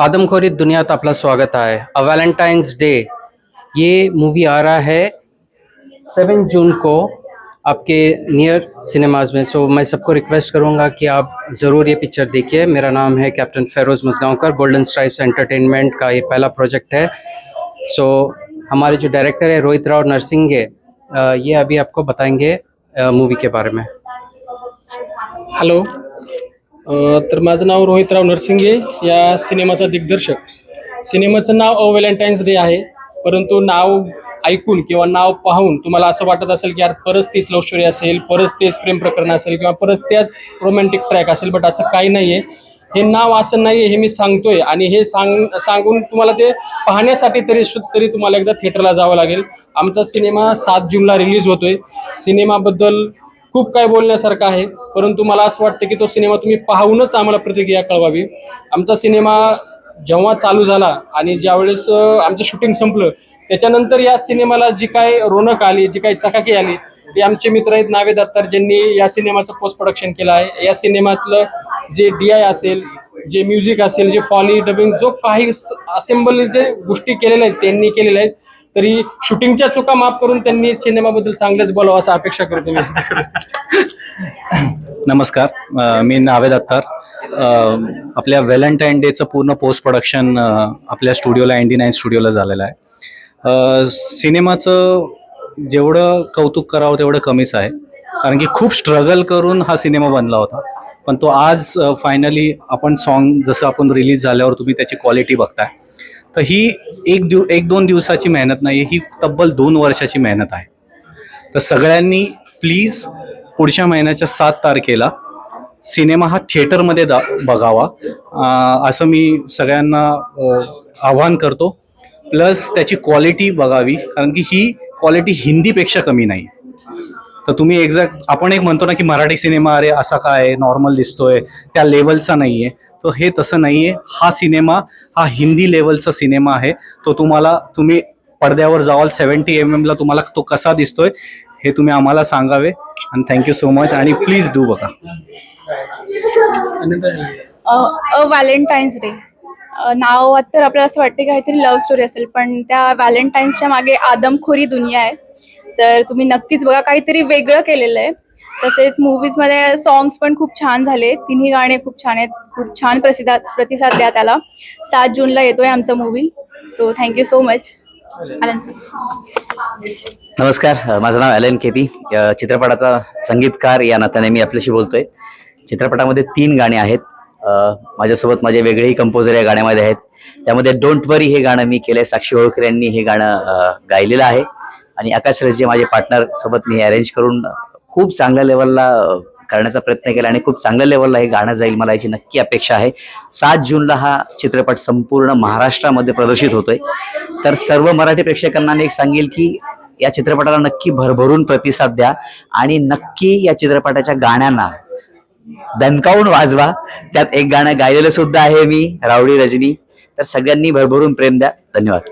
आदमखोरीत दुनियात आपलं स्वागत आहे अ वैलेंटाइंस डे ये मूवी आ रहा है सेवन जून को आपके नियर सिनेमाज में। सो मैं सबको रिक्वेस्ट करूँगा कि आप ज़रूर ये पिक्चर देखिए। मेरा नाम है captain Feroz Masgaonkar Golden Stripes Entertainment का ये पहला प्रोजेक्ट है। सो हमारे जो डायरेक्टर है रोहित राव नरसिंगे अ, ये अभी आपको बताएँगे मूवी के बारे में। हॅलो तर माझं नाव रोहितराव नरसिंगे या सिनेमाचा दिग्दर्शक. सिनेमाचं नाव अ व्हॅलेंटाईन्स डे आहे परंतु नाव ऐकून किंवा नाव पाहून तुम्हाला असं वाटत असेल की यार परत तीच लव्ह स्टोरी असेल परत तेच प्रेम प्रकरण असेल किंवा परत त्याच रोमॅन्टिक ट्रॅक असेल बट असं काही नाही आहे हे नाव असं नाही आहे हे मी सांगतोय. आणि हे सांग सांगून तुम्हाला ते पाहण्यासाठी तरी तरी तुम्हाला एकदा थिएटरला जावं लागेल. आमचा सिनेमा सात जूनला रिलीज होतोय. सिनेमाबद्दल खूप काय बोलण्यासारखं आहे परंतु मला असं वाटतं की तो सिनेमा तुम्ही पाहूनच आम्हाला प्रतिक्रिया कळवावी. आमचा सिनेमा जेव्हा चालू झाला आणि ज्यावेळेस आमचं शूटिंग संपलं त्याच्यानंतर या सिनेमाला जी काय रोनक आली जी काही चकाकी आली ते आमचे मित्र आहेत नावे दत्तार ज्यांनी या सिनेमाचं पोस्ट प्रोडक्शन केलं आहे. या सिनेमातलं जे डी आय असेल जे म्युझिक असेल जे फॉली डबिंग जो काही असेंबल जे गोष्टी केलेल्या आहेत त्यांनी केलेल्या आहेत तरी शूटिंगच्या चुका माफ करून त्यांनी सिनेमाबद्दल चांगलंच बोलावं असं अपेक्षा करतो मी. नमस्कार. मी नावेद अत्तार आपल्या व्हॅलेंटाईन डेचं पूर्ण पोस्ट प्रोडक्शन आपल्या स्टुडिओला एंडी नाईन स्टुडिओला झालेलं आहे. सिनेमाचं जेवढं कौतुक करावं तेवढं कमीच आहे. कारण की खूप स्ट्रगल करून हा सिनेमा बनला होता. पण तो आज फायनली आपण सॉन्ग जसं आपण रिलीज झाल्यावर तुम्ही त्याची क्वालिटी बघताय. तर ही एक दिव एक दोन दिवसाची मेहनत नाही ही तब्बल दोन वर्षाची मेहनत आहे. तर सगळ्यांनी प्लीज पुढच्या महिन्याच्या सात तारखेला सिनेमा हा थिएटरमध्ये दा बघावा. असं मी सगळ्यांना आव्हान करतो. प्लस त्याची क्वालिटी बघावी कारण की ही क्वालिटी हिंदीपेक्षा कमी नाही. तर तुम्ही एक्झॅक्ट आपण एक म्हणतो ना की मराठी सिनेमा अरे असा काय नॉर्मल दिसतोय त्या लेवलचा नाही आहे तो हे तसं नाही आहे हा सिनेमा हा हिंदी लेवलचा सिनेमा आहे. तो तुम्हाला तुम्ही पडद्यावर जावाल सेवन्टी एम एमला तुम्हाला तो कसा दिसतोय हे तुम्ही आम्हाला सांगावे. आणि थँक्यू सो मच आणि प्लीज डू बघा. अ व्हॅलेंटाईन्स डे नावात तर आपल्याला असं वाटते काहीतरी लव्ह स्टोरी असेल पण त्या व्हॅलेंटाईन्सच्या मागे आदमखोरी दुनिया आहे. तर तुम्ही नक्कीच बघा काहीतरी वेगळं केलेलं आहे. तसेच मूवीजमध्ये सॉंग्स पण खूप छान झाले. तिन्ही गाणे खूप छान आहेत खूप छान प्रसिद्ध प्रतिसाद द्या त्याला. सात जूनला येतोय आमचा movie so thank you so much नमस्कार. माझं नाव ॲलन केपी चित्रपटाचा संगीतकार या नात्याने मी आपल्याशी बोलतोय. चित्रपटामध्ये तीन गाणी आहेत. माझ्यासोबत माझे वेगळेही कंपोजर या गाण्यामध्ये आहेत. त्यामध्ये डोंट वरी हे गाणं मी केलंय. साक्षी होळकर यांनी हे गाणं गायलेलं आहे. आणि आकाश रजे माझे पार्टनर सोबत मी अरेंज करून खूप चांगल्या लेवलला करण्याचा प्रयत्न केला आणि खूप चांगल्या लेवलला हे गाणं जाईल मला याची नक्की अपेक्षा आहे. सात जूनला हा चित्रपट संपूर्ण महाराष्ट्रामध्ये प्रदर्शित होतोय. तर सर्व मराठी प्रेक्षकांना मी एक सांगेल की या चित्रपटाला नक्की भरभरून प्रतिसाद द्या आणि नक्की या चित्रपटाच्या गाण्यांना दणकावून वाजवा. त्यात एक गाणं गायलेलं सुद्धा आहे मी रावडी रजनी. तर सगळ्यांनी भरभरून प्रेम द्या. धन्यवाद.